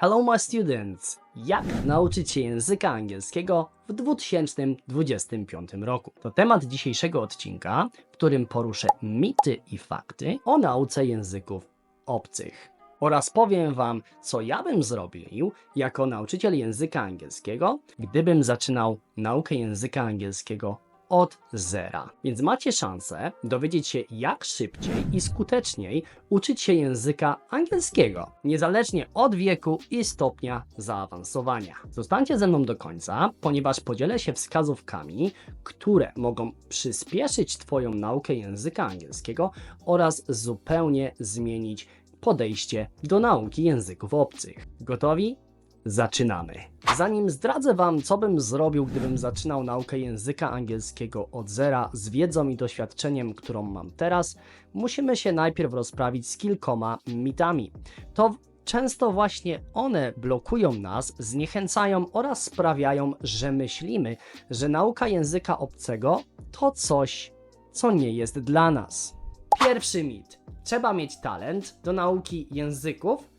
Hello my students! Jak nauczyć się języka angielskiego w 2025 roku? To temat dzisiejszego odcinka, w którym poruszę mity i fakty o nauce języków obcych. Oraz powiem Wam, co ja bym zrobił jako nauczyciel języka angielskiego, gdybym zaczynał naukę języka angielskiego od zera. Więc macie szansę dowiedzieć się, jak szybciej i skuteczniej uczyć się języka angielskiego, niezależnie od wieku i stopnia zaawansowania. Zostańcie ze mną do końca, ponieważ podzielę się wskazówkami, które mogą przyspieszyć Twoją naukę języka angielskiego oraz zupełnie zmienić podejście do nauki języków obcych. Gotowi? Zaczynamy. Zanim zdradzę Wam, co bym zrobił, gdybym zaczynał naukę języka angielskiego od zera z wiedzą i doświadczeniem, którą mam teraz, musimy się najpierw rozprawić z kilkoma mitami. To często właśnie one blokują nas, zniechęcają oraz sprawiają, że myślimy, że nauka języka obcego to coś, co nie jest dla nas. Pierwszy mit. Trzeba mieć talent do nauki języków,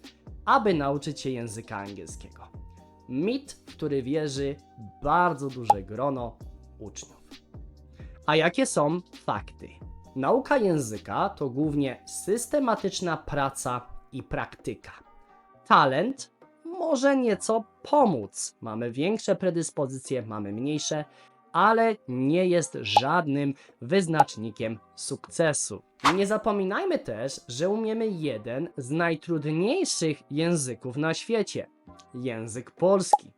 aby nauczyć się języka angielskiego. Mit, w który wierzy bardzo duże grono uczniów. A jakie są fakty? Nauka języka to głównie systematyczna praca i praktyka. Talent może nieco pomóc. Mamy większe predyspozycje, mamy mniejsze, ale nie jest żadnym wyznacznikiem sukcesu. Nie zapominajmy też, że umiemy jeden z najtrudniejszych języków na świecie język polski.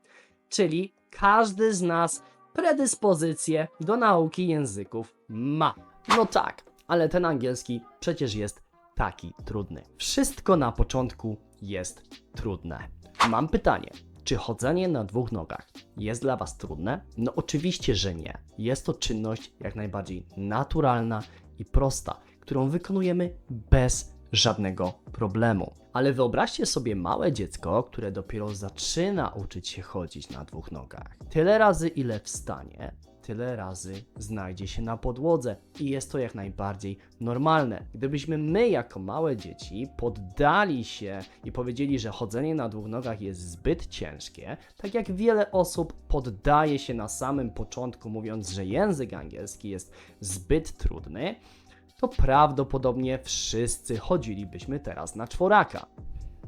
Czyli każdy z nas predyspozycje do nauki języków ma. No tak, ale ten angielski przecież jest taki trudny. Wszystko na początku jest trudne. Mam pytanie. Czy chodzenie na dwóch nogach jest dla Was trudne? No oczywiście, że nie. Jest to czynność jak najbardziej naturalna i prosta, którą wykonujemy bez żadnego problemu. Ale wyobraźcie sobie małe dziecko, które dopiero zaczyna uczyć się chodzić na dwóch nogach. Tyle razy, ile wstanie, tyle razy znajdzie się na podłodze i jest to jak najbardziej normalne. Gdybyśmy my, jako małe dzieci, poddali się i powiedzieli, że chodzenie na dwóch nogach jest zbyt ciężkie, tak jak wiele osób poddaje się na samym początku, mówiąc, że język angielski jest zbyt trudny, to prawdopodobnie wszyscy chodzilibyśmy teraz na czworaka.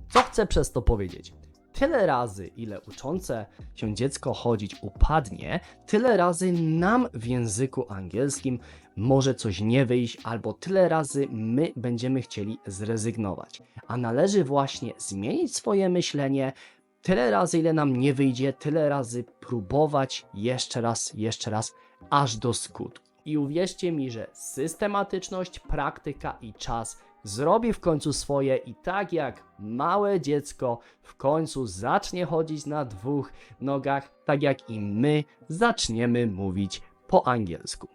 Co chcę przez to powiedzieć? Tyle razy, ile uczące się dziecko chodzić upadnie, tyle razy nam w języku angielskim może coś nie wyjść, albo tyle razy my będziemy chcieli zrezygnować. A należy właśnie zmienić swoje myślenie, tyle razy, ile nam nie wyjdzie, tyle razy próbować jeszcze raz, jeszcze raz, aż do skutku. I uwierzcie mi, że systematyczność, praktyka i czas zrobi w końcu swoje i tak jak małe dziecko w końcu zacznie chodzić na dwóch nogach, tak jak i my zaczniemy mówić po angielsku.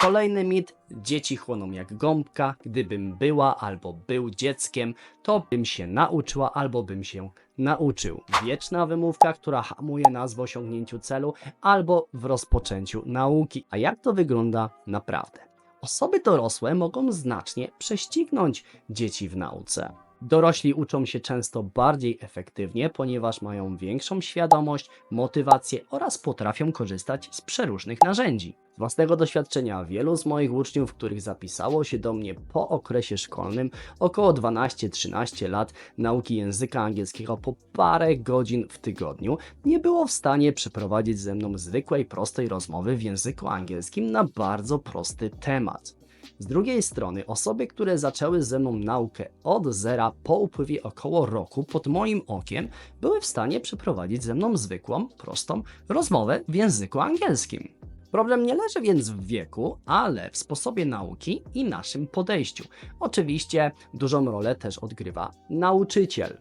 Kolejny mit: dzieci chłoną jak gąbka. Gdybym była albo był dzieckiem, to bym się nauczyła albo bym się nauczył. Wieczna wymówka, która hamuje nas w osiągnięciu celu albo w rozpoczęciu nauki. A jak to wygląda naprawdę? Osoby dorosłe mogą znacznie prześcignąć dzieci w nauce. Dorośli uczą się często bardziej efektywnie, ponieważ mają większą świadomość, motywację oraz potrafią korzystać z przeróżnych narzędzi. Z własnego doświadczenia wielu z moich uczniów, których zapisało się do mnie po okresie szkolnym, około 12-13 lat nauki języka angielskiego po parę godzin w tygodniu, nie było w stanie przeprowadzić ze mną zwykłej, prostej rozmowy w języku angielskim na bardzo prosty temat. Z drugiej strony, osoby, które zaczęły ze mną naukę od zera po upływie około roku pod moim okiem, były w stanie przeprowadzić ze mną zwykłą, prostą rozmowę w języku angielskim. Problem nie leży więc w wieku, ale w sposobie nauki i naszym podejściu. Oczywiście dużą rolę też odgrywa nauczyciel.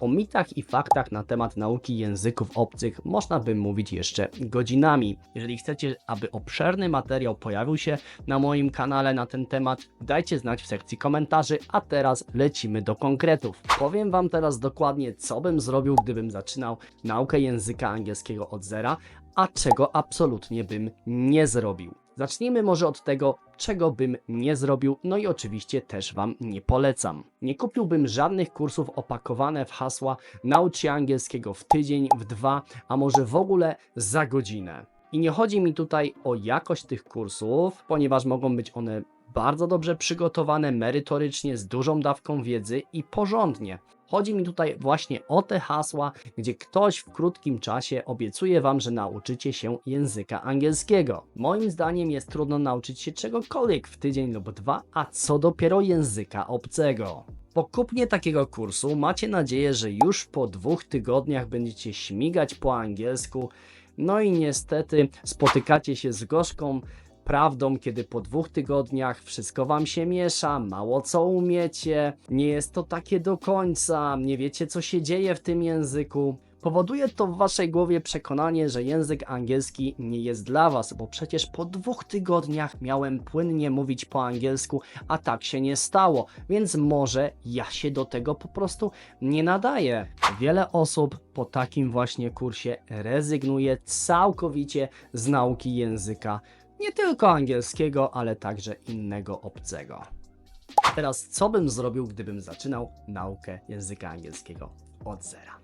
O mitach i faktach na temat nauki języków obcych można by mówić jeszcze godzinami. Jeżeli chcecie, aby obszerny materiał pojawił się na moim kanale na ten temat, dajcie znać w sekcji komentarzy, a teraz lecimy do konkretów. Powiem Wam teraz dokładnie, co bym zrobił, gdybym zaczynał naukę języka angielskiego od zera, a czego absolutnie bym nie zrobił. Zacznijmy może od tego, czego bym nie zrobił, no i oczywiście też Wam nie polecam. Nie kupiłbym żadnych kursów opakowane w hasła naucz angielskiego w tydzień, w dwa, a może w ogóle za godzinę. I nie chodzi mi tutaj o jakość tych kursów, ponieważ mogą być one bardzo dobrze przygotowane, merytorycznie, z dużą dawką wiedzy i porządnie. Chodzi mi tutaj właśnie o te hasła, gdzie ktoś w krótkim czasie obiecuje Wam, że nauczycie się języka angielskiego. Moim zdaniem jest trudno nauczyć się czegokolwiek w tydzień lub dwa, a co dopiero języka obcego. Po kupnie takiego kursu macie nadzieję, że już po dwóch tygodniach będziecie śmigać po angielsku, no i niestety spotykacie się z gorzką prawdą, kiedy po dwóch tygodniach wszystko wam się miesza, mało co umiecie, nie jest to takie do końca, nie wiecie co się dzieje w tym języku. Powoduje to w waszej głowie przekonanie, że język angielski nie jest dla was, bo przecież po dwóch tygodniach miałem płynnie mówić po angielsku, a tak się nie stało, więc może ja się do tego po prostu nie nadaję. Wiele osób po takim właśnie kursie rezygnuje całkowicie z nauki języka nie tylko angielskiego, ale także innego obcego. Teraz, co bym zrobił, gdybym zaczynał naukę języka angielskiego od zera?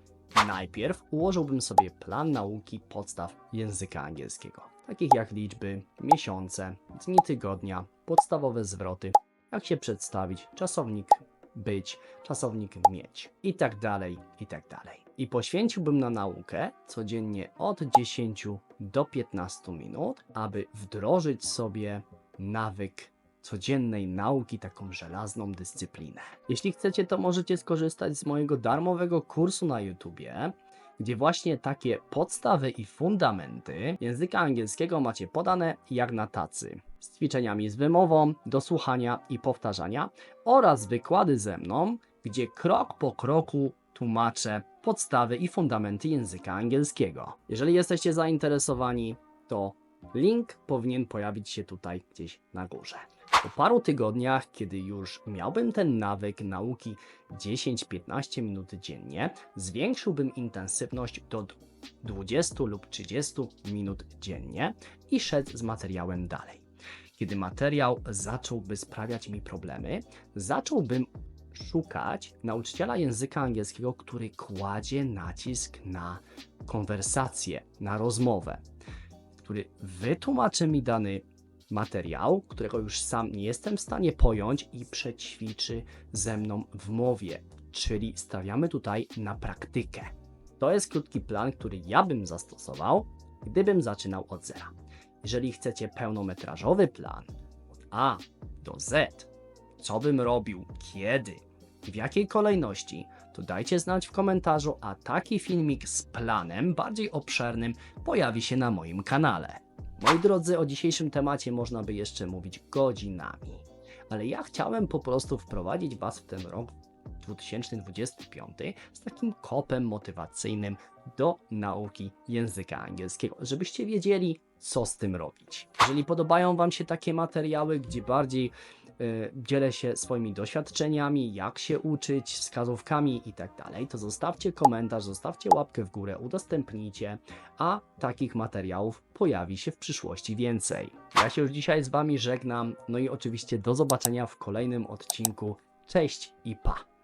Najpierw ułożyłbym sobie plan nauki podstaw języka angielskiego, takich jak liczby, miesiące, dni tygodnia, podstawowe zwroty, jak się przedstawić, czasownik być, czasownik mieć i tak dalej, i tak dalej. I poświęciłbym na naukę codziennie od 10 do 15 minut, aby wdrożyć sobie nawyk codziennej nauki, taką żelazną dyscyplinę. Jeśli chcecie, to możecie skorzystać z mojego darmowego kursu na YouTubie, gdzie właśnie takie podstawy i fundamenty języka angielskiego macie podane jak na tacy. Z ćwiczeniami z wymową, do słuchania i powtarzania oraz wykłady ze mną, gdzie krok po kroku tłumaczę podstawy i fundamenty języka angielskiego. Jeżeli jesteście zainteresowani, to link powinien pojawić się tutaj gdzieś na górze. Po paru tygodniach, kiedy już miałbym ten nawyk nauki 10-15 minut dziennie, zwiększyłbym intensywność do 20 lub 30 minut dziennie i szedł z materiałem dalej. Kiedy materiał zacząłby sprawiać mi problemy, zacząłbym szukać nauczyciela języka angielskiego, który kładzie nacisk na konwersację, na rozmowę, który wytłumaczy mi dany materiał, którego już sam nie jestem w stanie pojąć i przećwiczy ze mną w mowie, czyli stawiamy tutaj na praktykę. To jest krótki plan, który ja bym zastosował, gdybym zaczynał od zera. Jeżeli chcecie pełnometrażowy plan od A do Z, co bym robił, kiedy, w jakiej kolejności, to dajcie znać w komentarzu, a taki filmik z planem bardziej obszernym pojawi się na moim kanale. Moi drodzy, o dzisiejszym temacie można by jeszcze mówić godzinami, ale ja chciałem po prostu wprowadzić Was w ten rok 2025 z takim kopem motywacyjnym do nauki języka angielskiego, żebyście wiedzieli, co z tym robić. Jeżeli podobają Wam się takie materiały, gdzie bardziej dzielę się swoimi doświadczeniami, jak się uczyć, wskazówkami i tak to zostawcie komentarz, zostawcie łapkę w górę, udostępnijcie, a takich materiałów pojawi się w przyszłości więcej. Ja się już dzisiaj z Wami żegnam, no i oczywiście do zobaczenia w kolejnym odcinku. Cześć i pa!